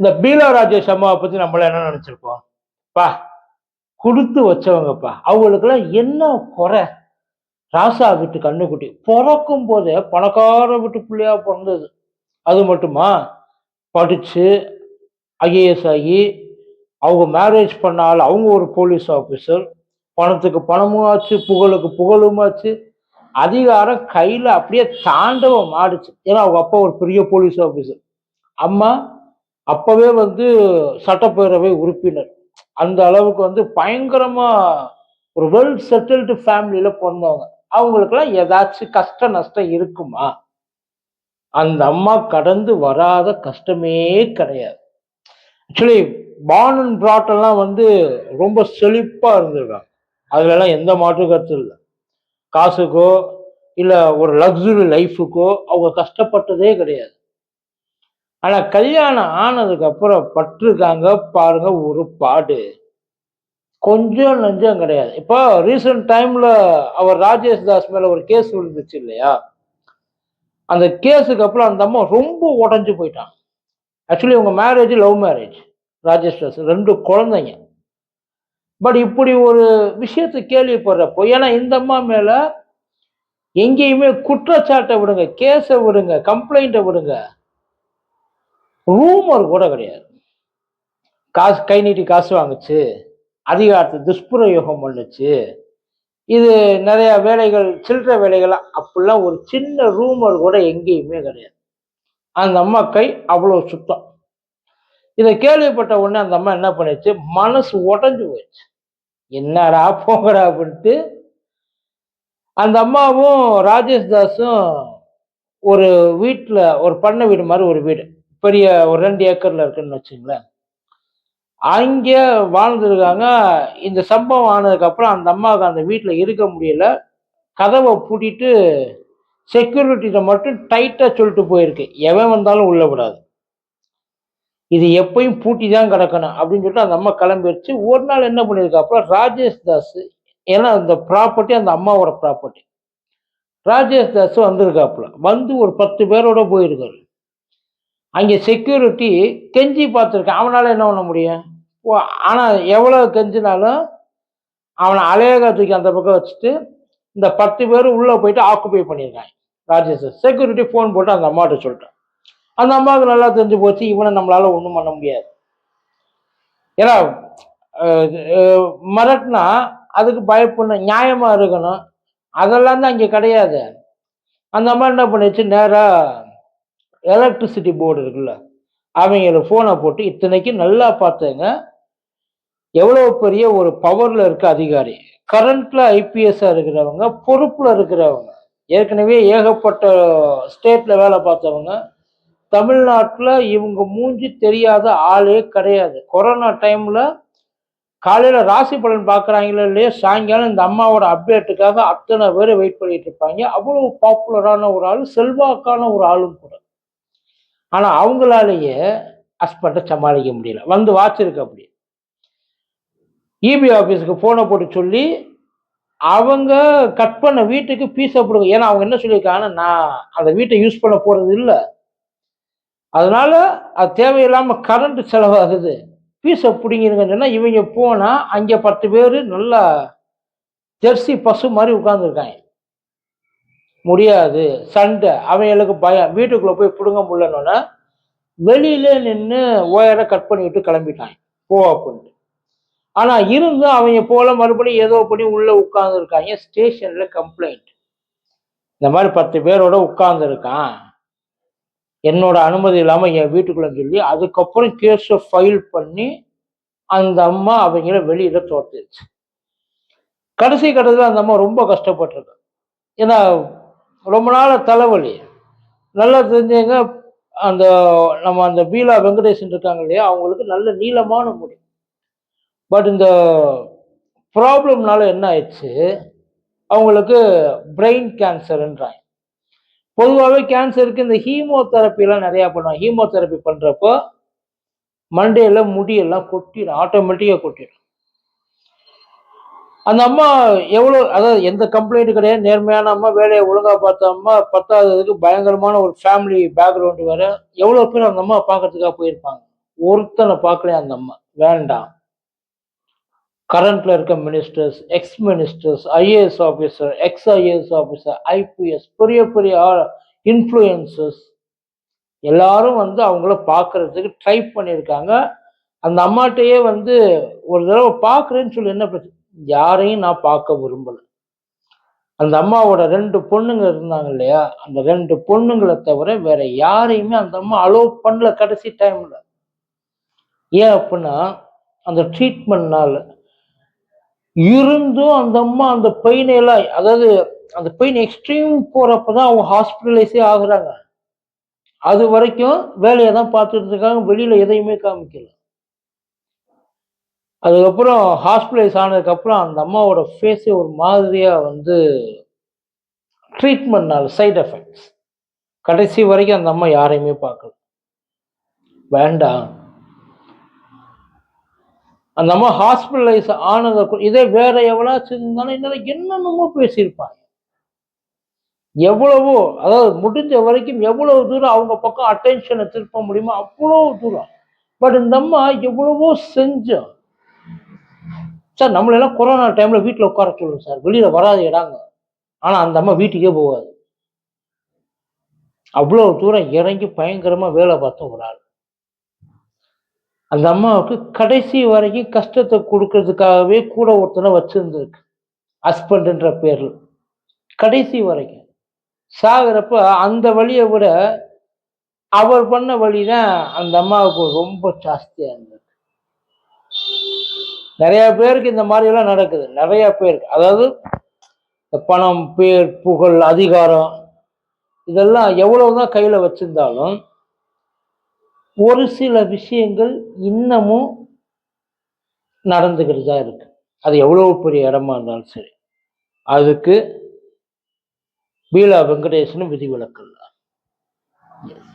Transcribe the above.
இந்த பீலா ராஜேஷ் அம்மாவை பத்தி நம்மள என்ன நினைச்சிருக்கோம்? பா கொடுத்து வச்சவங்கப்பா. அவங்களுக்கெல்லாம் என்ன குறை? ராசா வீட்டு கண்ணுக்குட்டி பிறக்கும் போதே பணக்கார வீட்டு பிள்ளையா பிறந்தது. அது மட்டுமா? படிச்சு ஐஏஎஸ் ஆகி அவங்க மேரேஜ் பண்ணால் அவங்க ஒரு போலீஸ் ஆஃபீஸர் பணத்துக்கு பணமும் ஆச்சு புகழுக்கு புகழும் ஆச்சு. அதிகாரம் கையில் அப்படியே தாண்டவம் ஆடுச்சு. ஏன்னா அவங்க அப்பா ஒரு பெரிய போலீஸ் ஆஃபீஸர் அம்மா அப்பவே வந்து சட்டப்பேரவை உறுப்பினர். அந்த அளவுக்கு வந்து பயங்கரமா ஒரு வெல் செட்டில்டு ஃபேமிலியில பிறந்தவங்க. அவங்களுக்கெல்லாம் ஏதாச்சும் கஷ்ட நஷ்டம் இருக்குமா? அந்த அம்மா கடந்து வராத கஷ்டமே கிடையாது. ஆக்சுவலி பான் அண்ட் பிராட்டெல்லாம் வந்து ரொம்ப செழிப்பா இருந்திருக்காங்க. அதுலலாம் எந்த மாற்று கருத்து இல்லை. காசுக்கோ இல்லை ஒரு லக்ஸுரி லைஃபுக்கோ அவங்க கஷ்டப்பட்டதே கிடையாது. ஆனால் கல்யாணம் ஆனதுக்கப்புறம் பட்டிருக்காங்க பாருங்க ஒரு பாடு. கொஞ்சம் நஞ்சம் கிடையாது. இப்போ ரீசெண்ட் டைமில் அவர் ராஜேஷ் தாஸ் மேலே ஒரு கேஸ் விழுந்துச்சு இல்லையா? அந்த கேஸுக்கு அப்புறம் அந்த அம்மா ரொம்ப உடஞ்சி போயிட்டான் ஆக்சுவலி உங்கள் marriage love marriage Rajesh Das ரெண்டு குழந்தைங்க. பட் இப்படி ஒரு விஷயத்தை கேள்விப்படுறப்போ ஏன்னா இந்த அம்மா மேலே எங்கேயுமே குற்றச்சாட்டை விடுங்க கேஸை விடுங்க கம்ப்ளைண்ட்டை விடுங்க. ரூமர் கூட கிடையாது. காசு கை நீட்டி காசு வாங்குச்சு. அதிகாரத்தை துஷ்பிரயோகம் பண்ணுச்சு. இது நிறைய வேலைகள் சில்லற வேலைகள் அப்படிலாம் ஒரு சின்ன ரூமர் கூட எங்கேயுமே கிடையாது. அந்த அம்மா கை அவ்வளோ சுத்தம். இதை கேள்விப்பட்ட உடனே அந்த அம்மா என்ன பண்ணுச்சு மனசு உடஞ்சு போயிடுச்சு. என்னடா போங்கடா அப்படின்ட்டு. அந்த அம்மாவும் ராஜேஷ் தாஸும் ஒரு வீட்டில் ஒரு பண்ணை வீடு மாதிரி ஒரு வீடு. பெரிய ஒரு ரெண்டு ஏக்கர்ல இருக்குன்னு வச்சுங்களேன். அங்கே வாழ்ந்துருக்காங்க. இந்த சம்பவம் ஆனதுக்கப்புறம் அந்த அம்மாவுக்கு அந்த வீட்டில் இருக்க முடியல. கதவை பூட்டிட்டு செக்யூரிட்டிகிட்ட மட்டும் டைட்டாக சொல்லிட்டு போயிருக்கு. எவன் வந்தாலும் உள்ள விடாது. இது எப்பயும் பூட்டி தான் கிடக்கணும் அப்படின்னு சொல்லிட்டு அந்த அம்மா கிளம்பிடுச்சு ஒரு நாள் என்ன பண்ணியிருக்காப்புல ராஜேஷ் தாஸ் ஏன்னா அந்த ப்ராப்பர்ட்டி அந்த அம்மாவோட ப்ராப்பர்ட்டி ராஜேஷ் தாஸ் வந்திருக்காப்புல. வந்து ஒரு பத்து பேரோட போயிருக்காரு. அங்கே செக்யூரிட்டி கெஞ்சி பார்த்துருக்கேன். அவனால் என்ன பண்ண முடியும்? ஓ ஆனால் எவ்வளோ கெஞ்சினாலும் அவனை அலையகத்துக்கு தூக்கி அந்த பக்கம் வச்சுட்டு இந்த பத்து பேர் உள்ளே போயிட்டு ஆக்குபை பண்ணியிருக்காங்க. ராஜேஷ் செக்யூரிட்டி ஃபோன் போட்டு அந்த அம்மாட்ட சொல்லிட்டேன். அந்த அம்மாவுக்கு நல்லா தெரிஞ்சு போச்சு இவனை நம்மளால் ஒன்றும் பண்ண முடியாது. ஏன்னா அஹ், மிரட்டினா அதுக்கு பயப்படணும் நியாயமாக இருக்கணும். அதெல்லாம் தான் அங்கே கிடையாது. அந்த அம்மா என்ன பண்ணுச்சு? நேராக எலக்ட்ரிசிட்டி போர்டு இருக்குல்ல அவங்கள ஃபோனை போட்டு இத்தனைக்கு நல்லா பார்த்தேங்க. எவ்வளோ பெரிய ஒரு பவரில் இருக்க அதிகாரி. கரண்ட்டில் ஐபிஎஸ்ஸாக இருக்கிறவங்க பொறுப்பில் இருக்கிறவங்க ஏற்கனவே ஏகப்பட்ட ஸ்டேட்டில் வேலை பார்த்தவங்க தமிழ்நாட்டில் இவங்க மூஞ்சி தெரியாத ஆளே கிடையாது. கொரோனா டைமில் காலையில் ராசி பலன் பார்க்குறாங்களோ இல்லையோ சாயங்காலம் இந்த அம்மாவோட அப்டேட்டுக்காக அத்தனை பேர் வெயிட் பண்ணிட்டு இருப்பாங்க. அவ்வளோ பாப்புலரான ஒரு ஆள் செல்வாக்கான ஒரு ஆளும் கூட. ஆனால் அவங்களாலேயே ஹஸ்பண்டை சமாளிக்க முடியல. வந்து வாச்சிருக்கு அப்படி. இபி ஆஃபீஸுக்கு ஃபோனை போட்டு சொல்லி அவங்க கட் பண்ண வீட்டுக்கு பீஸை கொடுங்க ஏன்னா அவங்க என்ன சொல்லியிருக்காங்கன்னா நான் அந்த வீட்டை யூஸ் பண்ண போகிறது இல்லை. அதனால அது தேவையில்லாமல் கரண்ட் செலவாகுது. பீஸை பிடிங்கிருங்கன்னு சொன்னால் இவங்க போனால் அங்கே பத்து பேர் நல்லா ஜெர்சி பசு மாதிரி உட்காந்துருக்காங்க முடியாது சண்டை அவங்களுக்கு பயம். வீட்டுக்குள்ளே போய் பிடுங்க முடியலன்னொன்னே வெளியிலே நின்று ஒயரை கட் பண்ணிவிட்டு கிளம்பிட்டாங்க போ அப்படின்ட்டு. ஆனால் இருந்தும் அவங்க போல மறுபடியும் ஏதோ பண்ணி உள்ளே உட்காந்துருக்காங்க ஸ்டேஷனில் கம்ப்ளைண்ட் இந்த மாதிரி பத்து பேரோட உட்காந்துருக்கான் என்னோட அனுமதி இல்லாமல் என் வீட்டுக்குள்ளே சொல்லி அதுக்கப்புறம் கேஸை ஃபைல் பண்ணி அந்த அம்மா அவங்கள வெளியில் தோற்றுச்சு கடைசி கட்டத்தில் அந்த அம்மா ரொம்ப கஷ்டப்பட்டிருக்கு. ஏன்னா ரொம்ப நாள் தலைவலி. நல்லா தெரிஞ்சவங்க அந்த நம்ம அந்த பீலா வெங்கடேசன் இருக்காங்க இல்லையா அவங்களுக்கு நல்ல நீளமான முடி. பட் இந்த ப்ராப்ளம்னால என்ன ஆயிடுச்சு அவங்களுக்கு பிரெயின் கேன்சர்ன்றாங்க பொதுவாகவே கேன்சருக்கு இந்த ஹீமோதெரப்பிலாம் நிறையா பண்ணுவாங்க. ஹீமோதெரப்பி பண்ணுறப்போ மண்டையில் முடியெல்லாம் கொட்டிடும் ஆட்டோமேட்டிக்காக கொட்டிடும். அந்த அம்மா எவ்வளோ அதாவது எந்த கம்ப்ளைண்ட் கிடையாது நேர்மையான அம்மா வேலையை ஒழுங்காக பார்த்த அம்மா பத்தாததுக்கு பயங்கரமான ஒரு ஃபேமிலி பேக்ரவுண்டு வேற. எவ்வளோ பேர் அந்த அம்மா பார்க்கறதுக்காக போயிருப்பாங்க? ஒருத்தனை பார்க்கலையா அந்த அம்மா. வேண்டாம். கரண்ட்ல இருக்க ministers ex ministers IAS officer ex IAS officer IPS பெரிய பெரிய இன்ஃப்ளூயன்சஸ் எல்லாரும் வந்து அவங்கள பார்க்கறதுக்கு ட்ரை பண்ணியிருக்காங்க. அந்த அம்மாட்டையே வந்து ஒரு தடவை பார்க்குறேன்னு சொல்லி என்ன பிரச்சனை யாரையும் நான் பார்க்க விரும்பல. அந்த அம்மாவோட ரெண்டு பொண்ணுங்க இருந்தாங்க இல்லையா? அந்த ரெண்டு பொண்ணுங்களை தவிர வேற யாரையுமே அந்த அம்மா அலோவ் பண்ணல கடைசி டைம்ல ஏன் அப்படின்னா அந்த ட்ரீட்மெண்ட்னால இருந்தும் அந்த அம்மா அந்த பெயினை எல்லாம் அதாவது அந்த பெயின் எக்ஸ்ட்ரீம் போறப்பதான் அவங்க ஹாஸ்பிட்டலைஸே ஆகுறாங்க. அது வரைக்கும் வேலையை தான் பார்த்துட்டு இருக்காங்க வெளியில எதையுமே காமிக்கல. அதுக்கப்புறம் ஹாஸ்பிட்டலைஸ் ஆனதுக்கப்புறம் அந்த அம்மாவோட ஃபேஸே ஒரு மாதிரியாக வந்து ட்ரீட்மெண்ட்னால சைட் எஃபெக்ட்ஸ் கடைசி வரைக்கும் அந்த அம்மா யாரையுமே பார்க்கல. வேண்டாம். அந்த அம்மா ஹாஸ்பிட்டலைஸ் ஆனதுக்கு இதே வேற எவ்வளோச்சும் இருந்தாலும் என்னால் என்னென்னமோ பேசியிருப்பாங்க. எவ்வளவோ அதாவது முடிஞ்ச வரைக்கும் எவ்வளவு தூரம் அவங்க பக்கம் அட்டென்ஷனை திருப்ப முடியுமோ அவ்வளோ தூரம். பட் இந்த அம்மா எவ்வளவோ செஞ்சோம் சார் நம்மளெல்லாம் கொரோனா டைமில் வீட்டில் உட்கார சொல்லுங்க சார். வெளியில் வராது இடாங்க ஆனால் அந்த அம்மா வீட்டுக்கே போகாது. அவ்வளோ தூரம் இறங்கி பயங்கரமாக வேலை பார்த்த ஒரு ஆள். அந்த அம்மாவுக்கு கடைசி வரைக்கும் கஷ்டத்தை கொடுக்கறதுக்காகவே கூட ஒருத்தனை வச்சுருந்துருக்கு. ஹஸ்பண்ட்ன்ற பேரில். கடைசி வரைக்கும். சாகிறப்ப அந்த வழியை விட அவர் பண்ண வழி தான் அந்த அம்மாவுக்கு ரொம்ப ஜாஸ்தியாக இருந்தது. நிறைய பேருக்கு இந்த மாதிரி எல்லாம் நடக்குது. நிறைய பேருக்கு. அதாவது இந்த பணம் பேர் புகழ் அதிகாரம் இதெல்லாம் எவ்வளவுதான் கையில வச்சிருந்தாலும் ஒரு சில விஷயங்கள் இன்னமும் நடந்துக்கிட்டு தான் இருக்கு. அது எவ்வளவு பெரிய இடமா இருந்தாலும் சரி. அதுக்கு பீலா வெங்கடேசனும் விதிவிலக்கு இல்லை